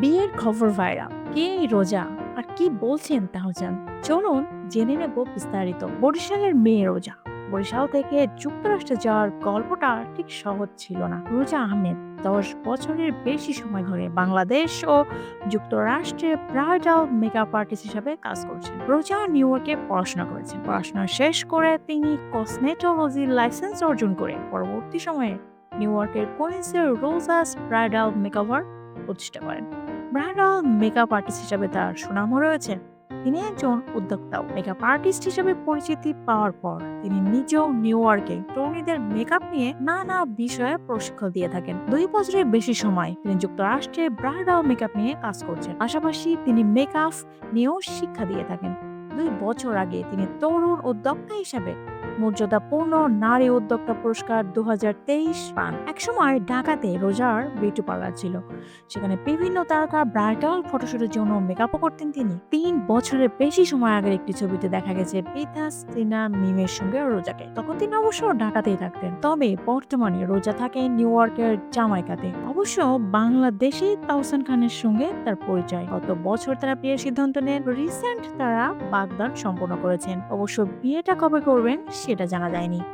বিয়ের খবর ভাইরাল কে এই রোজা? আর কি বলছেন তাহজান? চলুন জেনে নেব বিস্তারিত। বরিশালের মেয়ে রোজা। বরিশাল থেকে যুক্তরাষ্ট্রে যাওয়ার গল্পটা ঠিক সহজ ছিল না। রোজা আহমেদ দশ বছরের বেশি সময় ধরে বাংলাদেশ ও যুক্তরাষ্ট্রে ব্রাইডাল মেকআপ আর্টিস্ট হিসাবে কাজ করছেন। রোজা নিউ ইয়র্কে পড়াশোনা করেছেন। পড়াশোনা শেষ করে তিনি কসমেটোলজির লাইসেন্স অর্জন করে পরবর্তী সময়ে নিউ ইয়র্কের কোয়েন্সের রোজাস ব্রাইডাল মেকওভার প্রতিষ্ঠা করেন। ব্রাইডাল মেকআপ আর্টিস্ট হিসাবে তার সুনামও রয়েছে। তিনি একজন উদ্যোক্তাও মেকআপ আর্টিস্ট হিসেবে পরিচিতি পাওয়ার পর তিনি নিজেও নিউ ইয়র্কে তরুণীদের মেকআপ নিয়ে নানা বিষয়ে প্রশিক্ষণ দিয়ে থাকেন। দুই বছরের বেশি সময় তিনি যুক্তরাষ্ট্রে ব্রাইডাল মেকআপ নিয়ে কাজ করছেন। পাশাপাশি তিনি মেকআপ নিয়েও শিক্ষা দিয়ে থাকেন। দুই বছর আগে তিনি তরুণ উদ্যোক্তা হিসাবে মর্যাদাপূর্ণ নারী উদ্যোক্তা পুরস্কার দু হাজার তেইশ পান। একসময় ঢাকাতে রোজার বিউটি পার্লার ছিল। সেখানে বিভিন্ন তারকা, ব্রাইডাল, ফটোশুটের জন্য মেকআপও করতেন তিনি। তিন বছরের বেশি সময় আগের একটি ছবিতে দেখা গেছে পিতা সিনা, মিমের সঙ্গে রোজাকে। তখন তিনি অবশ্য ঢাকাতেই থাকতেন। তবে বর্তমানে রোজা থাকে নিউ ইয়র্কের জামাইকাতে। অবশ্য বাংলাদেশে তাওসান খানের সঙ্গে তার পরিচয়। গত বছর তারা বিয়ের সিদ্ধান্ত নেন। রিসেন্ট তারা বাগদান সম্পন্ন করেছেন। অবশ্য বিয়েটা কবে করবেন সেটা জানা যায়নি।